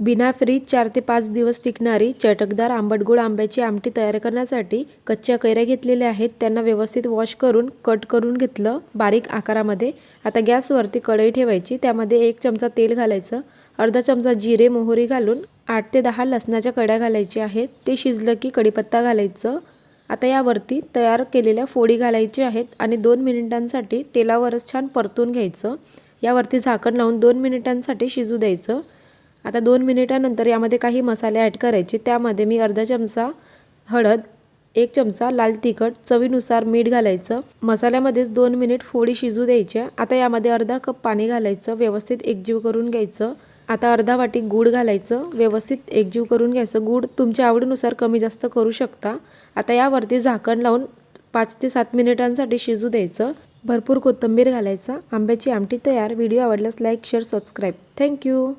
बिना फ्रीज चार ते पाच दिवस टिकणारी चटकदार आंबटगोड आंब्याची आमटी तयार करण्यासाठी कच्च्या कैऱ्या घेतलेल्या आहेत. त्यांना व्यवस्थित वॉश करून कट करून घेतलं बारीक आकारामध्ये. आता गॅसवरती कढई ठेवायची. त्यामध्ये एक चमचा तेल घालायचं. अर्धा चमचा जिरे मोहरी घालून आठ ते दहा लसणाच्या कड्या घालायच्या आहेत. ते शिजलं की कढीपत्ता घालायचं. आता यावरती तयार केलेल्या फोडी घालायच्या आहेत आणि दोन मिनिटांसाठी तेलावरच छान परतून घ्यायचं. यावरती झाकण लावून दोन मिनिटांसाठी शिजू द्यायचं. आता दोन मिनिटानंतर यामध्ये काही मसाले ॲड करायचे. त्यामध्ये मी अर्धा चमचा हळद एक चमचा लाल तिखट चवीनुसार मीठ घालायचं. मसाल्यामध्येच दोन मिनिट फोडी शिजू द्यायच्या आता यामध्ये अर्धा कप पाणी घालायचं. व्यवस्थित एकजीव करून घ्यायचं. आता अर्धा वाटी गूळ घालायचं. व्यवस्थित एकजीव करून घ्यायचं. गूळ तुमच्या आवडीनुसार कमी जास्त करू शकता. आता यावरती झाकण लावून पाच ते सात मिनिटांसाठी शिजू द्यायचं. भरपूर कोथिंबीर घालायचा. आंब्याची आमटी तयार. व्हिडिओ आवडल्यास लाईक शेअर सबस्क्राईब. थँक्यू.